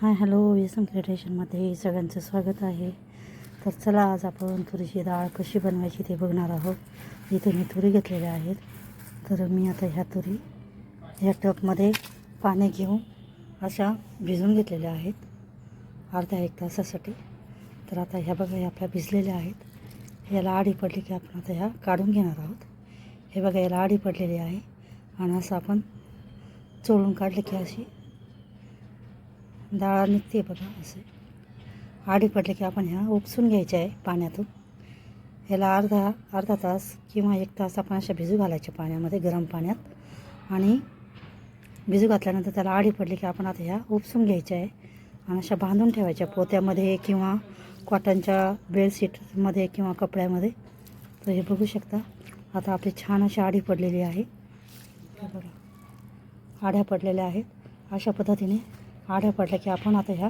Hi hello S क्रिएटेशनमध्ये सगळ्यांचं स्वागत आहे. तर चला आज आपण तुरीची डाळ कशी बनवायची ते बघणार आहोत. इथे मी तुरी घेतलेल्या आहेत. तर मी आता ह्या तुरी ह्या टपमध्ये पाणी घेऊन अशा भिजून घेतलेल्या आहेत. अर्धा एक तासासाठी. तर आता ह्या बघा ह्या आपल्या भिजलेल्या आहेत. याला आडी पडली की आपण आता ह्या काढून घेणार आहोत. हे बघा याला आडी पडलेली आहे. आणि असं आपण चोळून काढले की अशी डाळ निघते बघा असे आडी पडले की आपण ह्या उपसून घ्यायच्या आहे पाण्यातून. ह्याला अर्धा अर्धा तास किंवा एक तास आपण अशा भिजू घालायच्या पाण्यामध्ये गरम पाण्यात. आणि भिजू घातल्यानंतर त्याला आडी पडली की आपण आता ह्या उपसून घ्यायच्या आहे. आणि अशा बांधून ठेवायच्या पोत्यामध्ये किंवा कॉटनच्या बेडशीटमध्ये किंवा कपड्यामध्ये. तर हे बघू शकता आता आपली छान अशी आडी पडलेली आहे. हे बघा आड्या पडलेल्या आहेत. अशा पद्धतीने आढळ पडलं की आपण आता ह्या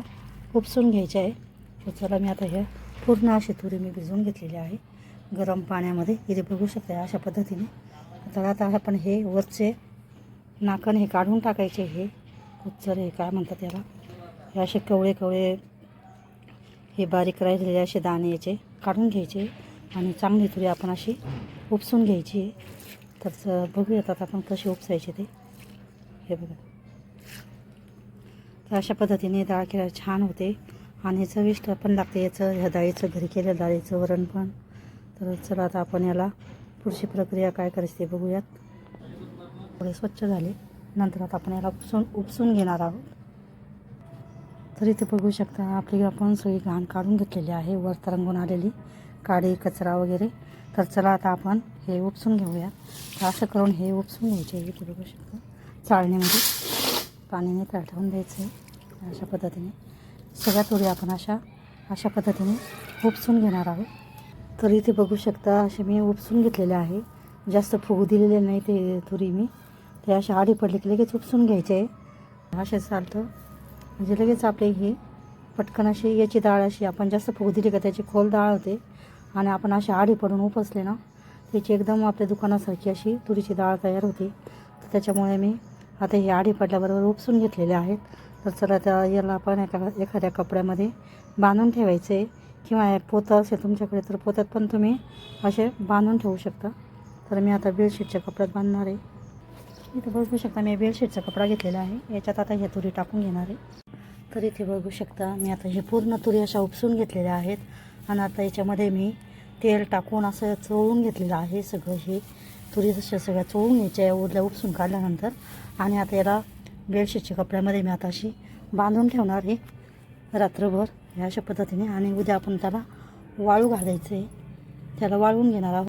उपसून घ्यायच्या आहे. तर चला मी आता ह्या पूर्ण अशी तुरी मी भिजवून घेतलेली आहे. गरम पाण्यामध्ये इथे बघू शकता अशा पद्धतीने. तर आता आपण हे वरचे नाकण हे काढून टाकायचे हे कुचर हे काय म्हणतात त्याला हे असे कवळे कवळे हे बारीक राहिलेले असे दाणे याचे काढून घ्यायचे. आणि चांगली तुरी आपण अशी उपसून घ्यायची तर बघूयात आता आपण कशी उपसायचे ते. हे बघा. तर अशा पद्धतीने डाळ केल्यावर छान होते. आणि चविष्ट पण लागते. याचं ह्या डाळीचं घरी केलं डाळीचं वरण पण. तर चला आता आपण याला पुढची प्रक्रिया काय करायची ते बघूयात. थोडे स्वच्छ झाले. नंतर आता आपण याला उपसून उपसून घेणार आहोत. तर इथे बघू शकता आपली आपण सगळी घाण काढून घेतलेली आहे. वर तरंगून आलेली काडी कचरा वगैरे. तर चला आता आपण हे उपसून घेऊया तर असं करून हे उपसून घ्यायचे. इथे बघू शकता चाळणीमध्ये. पाण्याने त्याला द्यायचं आहे अशा पद्धतीने. सगळ्या तुरी आपण अशा अशा पद्धतीने उपसून घेणार आहोत. तर इथे बघू शकता असे मी उपसून घेतलेले आहे. जास्त फुगू दिलेले नाही ते तुरी मी. ते अशा आडी पडले की लगेच उपसून घ्यायचे. आहे असे चालतं. म्हणजे लगेच आपले हे पटकन अशी याची डाळ अशी आपण जास्त फुगू दिली का त्याची खोल डाळ होते. आणि आपण अशी आडी पडून उपसले ना त्याची एकदम आपल्या दुकानासारखी अशी तुरीची डाळ तयार होते. तर त्याच्यामुळे मी आता हे आडी पडल्याबरोबर उपसून घेतलेले आहेत. तर चला त्या याला आपण एका एखाद्या कपड्यामध्ये बांधून ठेवायचे किंवा पोतं असेल तुमच्याकडे तर पोत्यात पण तुम्ही असे बांधून ठेवू शकता. तर मी आता बेडशीटच्या कपड्यात बांधणार आहे. इथं बघू शकता मी बेडशीटचा कपडा घेतलेला आहे. याच्यात आता ह्या तुरी टाकून घेणार आहे. तर इथे बघू शकता मी आता हे पूर्ण तुरी अशा उपसून घेतलेल्या आहेत. आणि आता याच्यामध्ये मी तेल टाकून असं चोळून घेतलेलं आहे सगळं हे. तुरी जशा सगळ्या चोळून घ्यायच्या उरल्या उपसून काढल्यानंतर आणि आता याला बेडशीटच्या कपड्यामध्ये मी आता अशी बांधून ठेवणार आहे रात्रभर ह्या अशा पद्धतीने आणि उद्या आपण त्याला वाळू घालायचं आहे त्याला वाळवून घेणार आहोत